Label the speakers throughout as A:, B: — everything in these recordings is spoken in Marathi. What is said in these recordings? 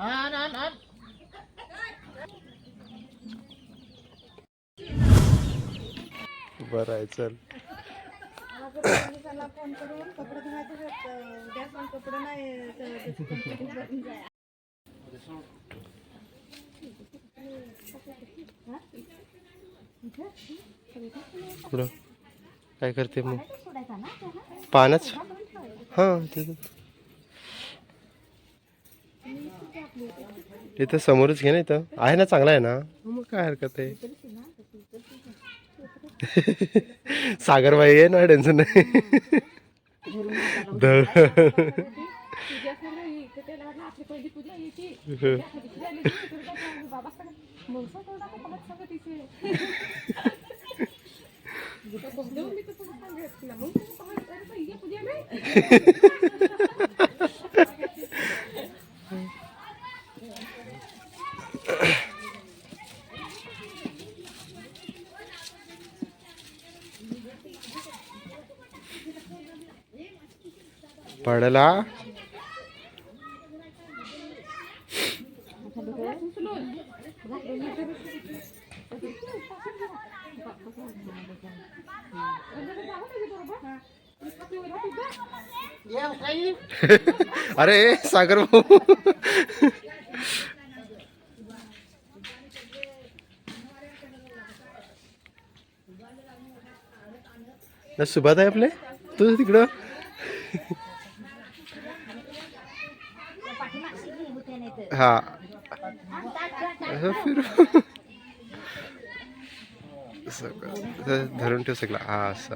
A: आण आण आण.
B: बरं आहे चल.
C: फोन करून कपडे धुवायचे कपडे नाही
B: काय करते मग? पानच हां आहे. इथं समोरच घे ना इथं. आहे ना चांगला आहे ना? मग काय हरकत आहे? सागरबाई आहे ना टेन्शन नाही. पडला. अरे सागर भाऊ. सुभात आहे आपले? तू तिकडं? हा. असं फिरू. असं धरून ठेव सगळं. हा असं.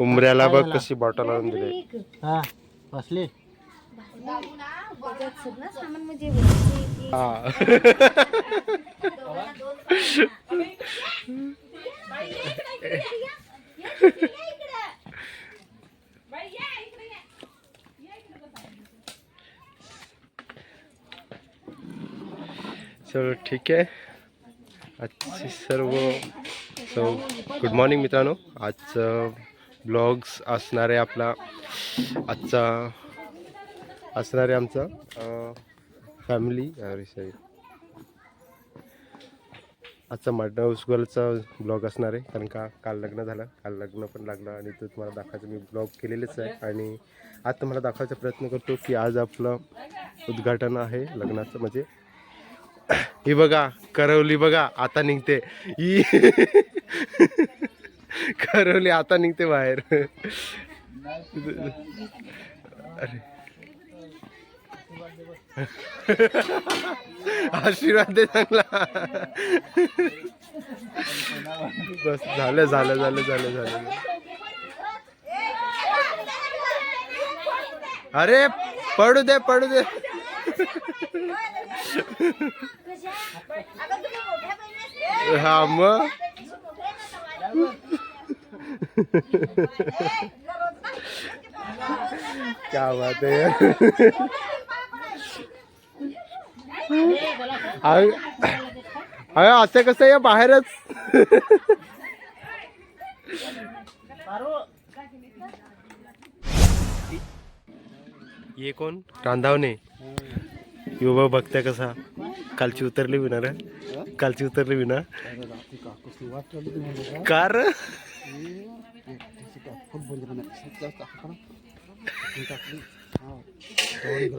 B: उमऱ्याला बघ कशी बॉटल आणून दिली.
A: हा बसले.
C: सगळं सामान म्हणजे
B: चलो ठीक आहे आजची सर्व सो गुड मॉर्निंग मित्रांनो. आजचं ब्लॉग्स असणार आहे आपला आजचा असणार आहे आमचा फॅमिली अरे सॉरी आजचा मडणा उस्गलचा ब्लॉग असणार आहे कारण का काल लग्न झालं. काल लग्न पण लागलं आणि तो तुम्हाला दाखवायचं मी ब्लॉग केलेलेच आहे. आणि आज तुम्हाला दाखवायचा प्रयत्न करतो की आज आपलं उद्घाटन आहे लग्नाचं. म्हणजे ही बघा करवली बघा आता निघते. ही करवली आता निघते बाहेर. अरे. आशीर्वाद दे चांगला. बस झालं झालं झालं झालं झालं. अरे पडू दे पडू दे. हा मग? क्या बात है यार अरे असं कसं आहे बाहेरच ये कोण रांधावणे युवा बघताय कसा कालची उतरली विना रे कालची उतरली विना कार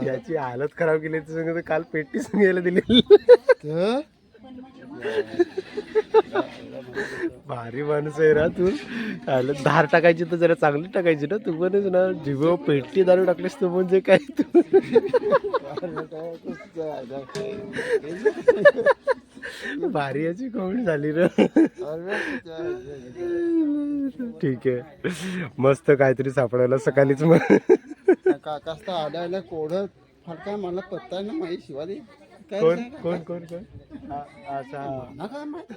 B: याची हालत खराब केली तर सांगतो काल पेटी सांगायला दिली भारी माणूस आहे ना तू. हालत धार टाकायची तर जरा चांगली टाकायची ना. तू पणच ना. जीव पेटी दारू टाकलीस तू म्हणजे काय तू? भारी याची कमेंट झाली ना ठीक आहे. मस्त काहीतरी सापडायला सकाळीच मग.
A: काकाच आडायला कोढ फडका मला पत्ता ना माही शिवाली काय
B: कोण? कोण कोण कोण? अच्छा
A: ना काय माहिती